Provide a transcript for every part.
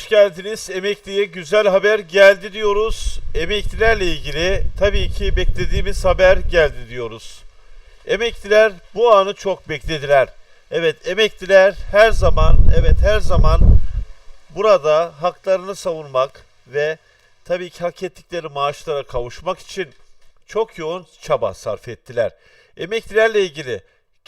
hoş geldiniz. Emekliye güzel haber geldi diyoruz. Emeklilerle ilgili tabii ki beklediğimiz haber geldi diyoruz. Emekliler bu anı çok beklediler. Evet emekliler her zaman evet her zaman burada haklarını savunmak ve tabii ki hak ettikleri maaşlara kavuşmak için çok yoğun çaba sarf ettiler. Emeklilerle ilgili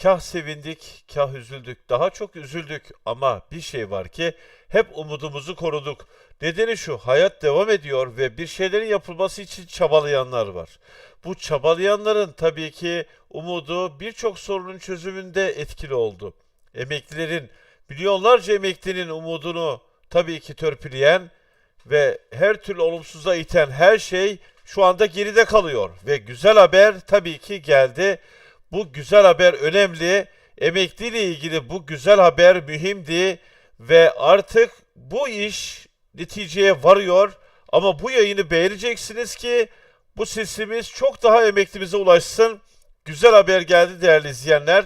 kah sevindik, kah üzüldük. Daha çok üzüldük ama bir şey var ki hep umudumuzu koruduk. Nedeni şu, hayat devam ediyor ve bir şeylerin yapılması için çabalayanlar var. Bu çabalayanların tabii ki umudu birçok sorunun çözümünde etkili oldu. Emeklilerin, milyonlarca emeklinin umudunu tabii ki törpüleyen ve her türlü olumsuza iten her şey şu anda geride kalıyor. Ve güzel haber tabii ki geldi. Bu güzel haber önemli. Emekliyle ilgili bu güzel haber mühimdi ve artık bu iş neticeye varıyor. Ama bu yayını beğeneceksiniz ki bu sesimiz çok daha emeklimize ulaşsın. Güzel haber geldi değerli izleyenler.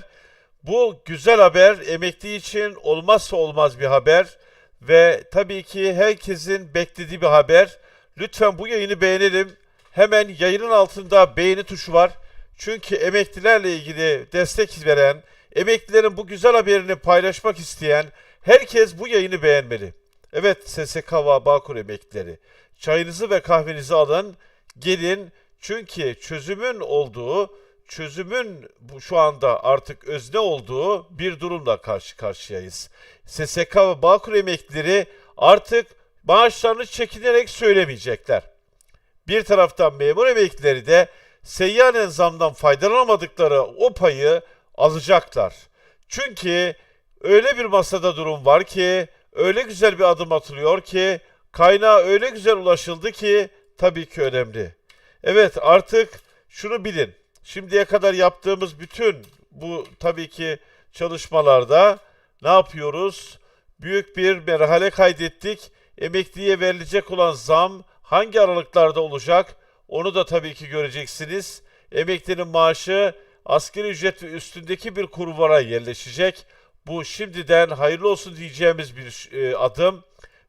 Bu güzel haber emekli için olmazsa olmaz bir haber ve tabii ki herkesin beklediği bir haber. Lütfen bu yayını beğenelim. Hemen yayının altında beğeni tuşu var. Çünkü emeklilerle ilgili destek veren, emeklilerin bu güzel haberini paylaşmak isteyen herkes bu yayını beğenmeli. Evet SSK ve Bağkur emeklileri. Çayınızı ve kahvenizi alın, gelin. Çünkü çözümün olduğu, çözümün şu anda artık özne olduğu bir durumla karşı karşıyayız. SSK ve Bağkur emeklileri artık maaşlarını çekinerek söylemeyecekler. Bir taraftan memur emeklileri de seyyanen zamdan faydalanamadıkları o payı alacaklar. Çünkü öyle bir masada durum var ki, öyle güzel bir adım atılıyor ki, kaynağa öyle güzel ulaşıldı ki tabii ki önemli. Evet artık şunu bilin. Şimdiye kadar yaptığımız bütün bu tabii ki çalışmalarda ne yapıyoruz? Büyük bir merhale kaydettik. Emekliye verilecek olan zam hangi aralıklarda olacak? Onu da tabii ki göreceksiniz. Emeklinin maaşı asgari ücret ve üstündeki bir kurvara yerleşecek. Bu şimdiden hayırlı olsun diyeceğimiz bir e, adım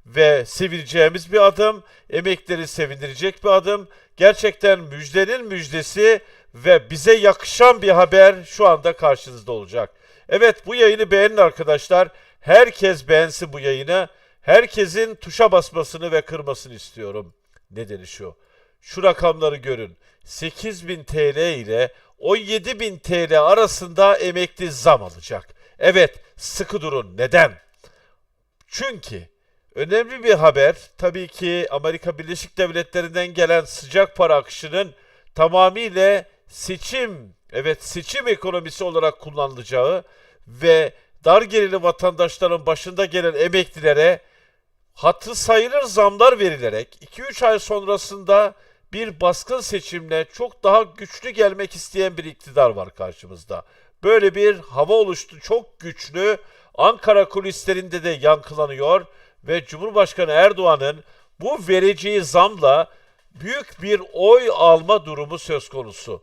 ve sevineceğimiz bir adım. Emekleri sevindirecek bir adım. Gerçekten müjdenin müjdesi ve bize yakışan bir haber şu anda karşınızda olacak. Evet bu yayını beğenin arkadaşlar. Herkes beğensin bu yayını. Herkesin tuşa basmasını ve kırmasını istiyorum. Nedeni şu. Şu rakamları görün. 8000 TL ile 17000 TL arasında emekli zam alacak. Evet, sıkı durun. Neden? Çünkü önemli bir haber tabii ki Amerika Birleşik Devletleri'nden gelen sıcak para akışının tamamıyla seçim, evet seçim ekonomisi olarak kullanılacağı ve dar gelirli vatandaşların başında gelen emeklilere hatı sayılır zamlar verilerek 2-3 ay sonrasında bir baskın seçimle çok daha güçlü gelmek isteyen bir iktidar var karşımızda. Böyle bir hava oluştu çok güçlü. Ankara kulislerinde de yankılanıyor ve Cumhurbaşkanı Erdoğan'ın bu vereceği zamla büyük bir oy alma durumu söz konusu.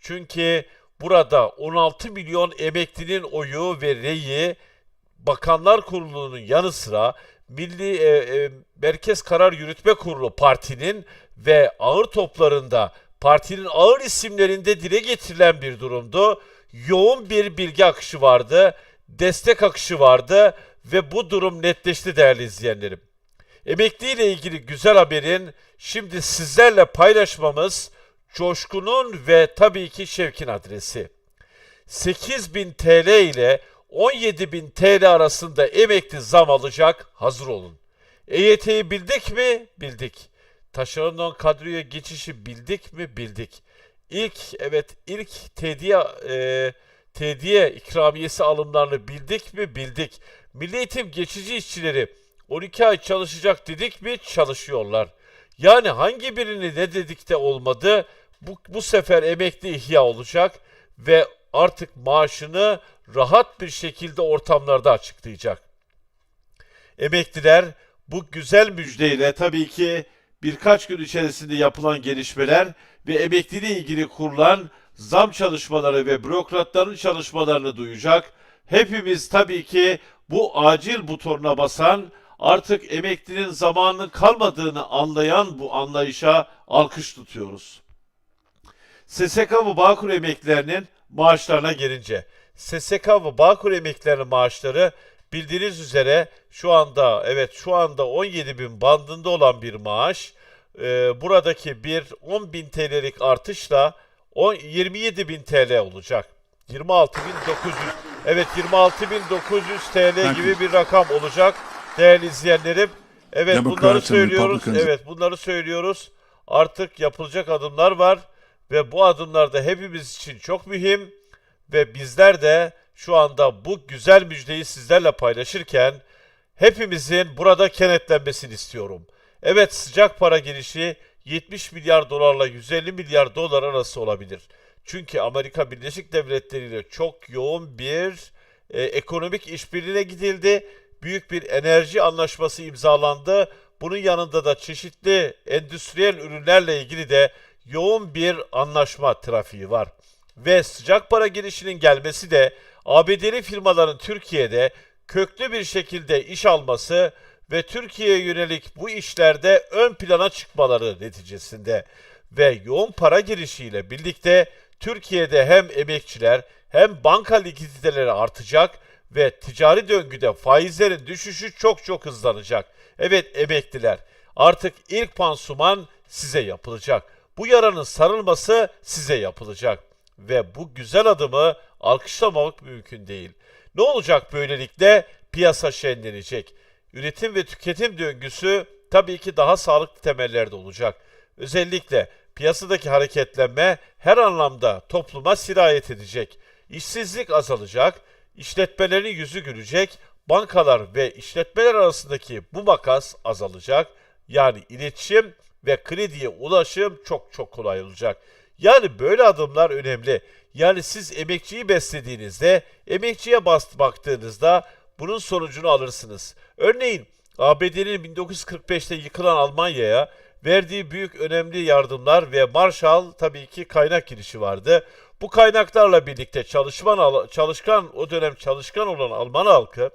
Çünkü burada 16 milyon emeklinin oyu ve reyi Bakanlar Kurulu'nun yanı sıra Milli e, e, Merkez Karar Yürütme Kurulu partinin ve ağır toplarında partinin ağır isimlerinde dile getirilen bir durumdu. Yoğun bir bilgi akışı vardı, destek akışı vardı ve bu durum netleşti değerli izleyenlerim. Emekli ile ilgili güzel haberin şimdi sizlerle paylaşmamız Coşkun'un ve tabii ki Şevkin adresi. 8000 TL ile 17.000 TL arasında emekli zam alacak hazır olun. EYT'yi bildik mi? Bildik. Taşerondan kadroya geçişi bildik mi? Bildik. İlk evet ilk tediye e, tediye ikramiyesi alımlarını bildik mi? Bildik. Milli Eğitim geçici işçileri 12 ay çalışacak dedik mi? Çalışıyorlar. Yani hangi birini ne dedik de olmadı. Bu, bu sefer emekli ihya olacak ve artık maaşını rahat bir şekilde ortamlarda açıklayacak. Emekliler bu güzel müjdeyle tabii ki birkaç gün içerisinde yapılan gelişmeler ve emekliliğe ilgili kurulan zam çalışmaları ve bürokratların çalışmalarını duyacak. Hepimiz tabii ki bu acil butonuna basan, Artık emeklinin zamanının kalmadığını anlayan bu anlayışa alkış tutuyoruz. SSK ve Bağkur emeklilerinin maaşlarına gelince, SSK ve Bağkur emeklilerinin maaşları bildiğiniz üzere şu anda evet şu anda 17 bin bandında olan bir maaş. Ee, buradaki bir 10 bin TL'lik artışla 10, 27 bin TL olacak. 26.900 evet 26.900 TL gibi bir rakam olacak değerli izleyenlerim. Evet bunları söylüyoruz. Evet bunları söylüyoruz. Artık yapılacak adımlar var ve bu adımlar da hepimiz için çok mühim ve bizler de şu anda bu güzel müjdeyi sizlerle paylaşırken hepimizin burada kenetlenmesini istiyorum. Evet sıcak para girişi 70 milyar dolarla 150 milyar dolar arası olabilir. Çünkü Amerika Birleşik Devletleri ile çok yoğun bir e, ekonomik işbirliğine gidildi. Büyük bir enerji anlaşması imzalandı. Bunun yanında da çeşitli endüstriyel ürünlerle ilgili de yoğun bir anlaşma trafiği var. Ve sıcak para girişinin gelmesi de ABD'li firmaların Türkiye'de köklü bir şekilde iş alması ve Türkiye'ye yönelik bu işlerde ön plana çıkmaları neticesinde ve yoğun para girişiyle birlikte Türkiye'de hem emekçiler hem banka likiditeleri artacak ve ticari döngüde faizlerin düşüşü çok çok hızlanacak. Evet emekliler artık ilk pansuman size yapılacak. Bu yaranın sarılması size yapılacak ve bu güzel adımı alkışlamamak mümkün değil. Ne olacak böylelikle? Piyasa şenlenecek. Üretim ve tüketim döngüsü tabii ki daha sağlıklı temellerde olacak. Özellikle piyasadaki hareketlenme her anlamda topluma sirayet edecek. İşsizlik azalacak, işletmelerin yüzü gülecek, bankalar ve işletmeler arasındaki bu makas azalacak. Yani iletişim ve krediye ulaşım çok çok kolay olacak. Yani böyle adımlar önemli. Yani siz emekçiyi beslediğinizde, emekçiye bas baktığınızda bunun sonucunu alırsınız. Örneğin ABD'nin 1945'te yıkılan Almanya'ya verdiği büyük önemli yardımlar ve Marshall tabii ki kaynak girişi vardı. Bu kaynaklarla birlikte çalışman al- çalışkan o dönem çalışkan olan Alman halkı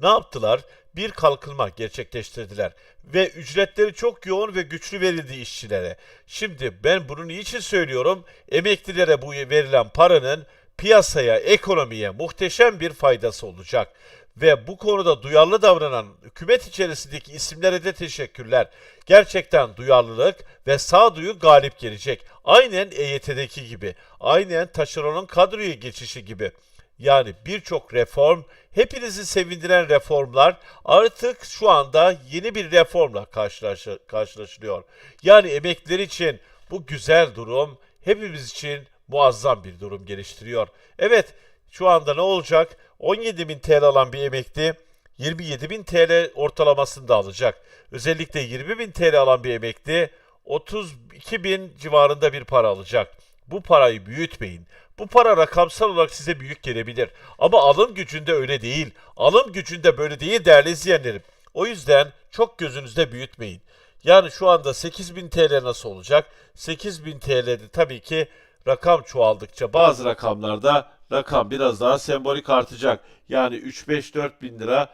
ne yaptılar? Bir kalkınma gerçekleştirdiler ve ücretleri çok yoğun ve güçlü verildi işçilere. Şimdi ben bunu niçin söylüyorum? Emeklilere bu verilen paranın piyasaya, ekonomiye muhteşem bir faydası olacak. Ve bu konuda duyarlı davranan hükümet içerisindeki isimlere de teşekkürler. Gerçekten duyarlılık ve sağduyu galip gelecek. Aynen EYT'deki gibi. Aynen taşeronun kadroya geçişi gibi. Yani birçok reform, hepinizi sevindiren reformlar artık şu anda yeni bir reformla karşılaşı- karşılaşılıyor. Yani emekliler için bu güzel durum hepimiz için muazzam bir durum geliştiriyor. Evet şu anda ne olacak? 17.000 TL alan bir emekli 27.000 TL ortalamasını da alacak. Özellikle 20.000 TL alan bir emekli 32.000 civarında bir para alacak. Bu parayı büyütmeyin. Bu para rakamsal olarak size büyük gelebilir. Ama alım gücünde öyle değil. Alım gücünde böyle değil değerli izleyenlerim. O yüzden çok gözünüzde büyütmeyin. Yani şu anda 8000 TL nasıl olacak? 8000 TL'de tabii ki rakam çoğaldıkça bazı rakamlarda rakam biraz daha sembolik artacak. Yani 3-5-4 bin lira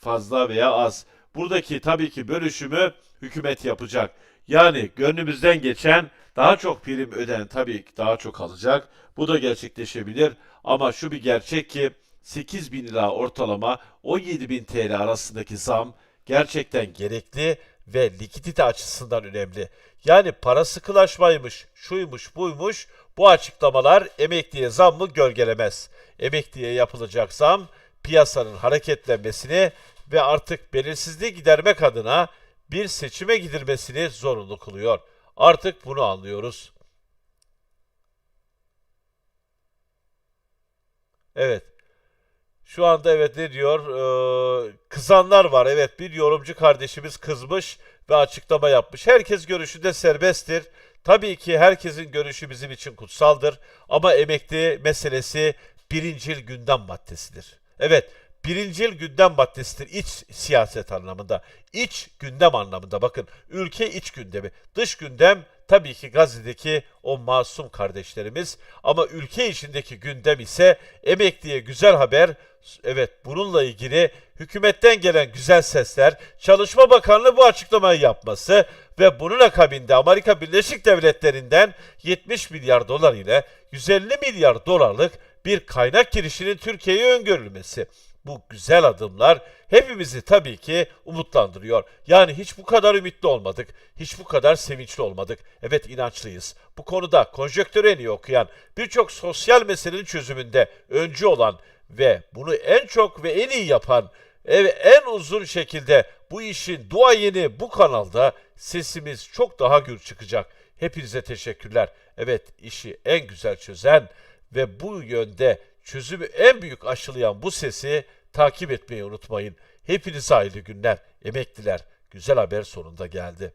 fazla veya az. Buradaki tabii ki bölüşümü hükümet yapacak. Yani gönlümüzden geçen daha çok prim öden tabii ki daha çok alacak. Bu da gerçekleşebilir. Ama şu bir gerçek ki 8 bin lira ortalama 17 bin TL arasındaki zam gerçekten gerekli ve likidite açısından önemli. Yani para sıkılaşmaymış, şuymuş, buymuş bu açıklamalar emekliye zammı gölgelemez. Emekliye yapılacak zam piyasanın hareketlenmesini ve artık belirsizliği gidermek adına bir seçime gidilmesini zorunlu kılıyor. Artık bunu anlıyoruz. Evet. Şu anda evet ne diyor? Ee, kızanlar var. Evet bir yorumcu kardeşimiz kızmış ve açıklama yapmış. Herkes görüşünde serbesttir. Tabii ki herkesin görüşü bizim için kutsaldır. Ama emekli meselesi birincil gündem maddesidir. Evet birincil gündem maddesidir iç siyaset anlamında. İç gündem anlamında bakın ülke iç gündemi. Dış gündem tabii ki Gazze'deki o masum kardeşlerimiz ama ülke içindeki gündem ise emekliye güzel haber. Evet bununla ilgili hükümetten gelen güzel sesler, Çalışma Bakanlığı bu açıklamayı yapması ve bunun akabinde Amerika Birleşik Devletleri'nden 70 milyar dolar ile 150 milyar dolarlık bir kaynak girişinin Türkiye'ye öngörülmesi. Bu güzel adımlar hepimizi tabii ki umutlandırıyor. Yani hiç bu kadar ümitli olmadık, hiç bu kadar sevinçli olmadık. Evet inançlıyız. Bu konuda konjöktörü en iyi okuyan, birçok sosyal meselenin çözümünde öncü olan ve bunu en çok ve en iyi yapan Evet, en uzun şekilde bu işin duayeni bu kanalda sesimiz çok daha gür çıkacak. Hepinize teşekkürler. Evet işi en güzel çözen ve bu yönde çözümü en büyük aşılayan bu sesi takip etmeyi unutmayın. Hepinize hayırlı günler. Emekliler güzel haber sonunda geldi.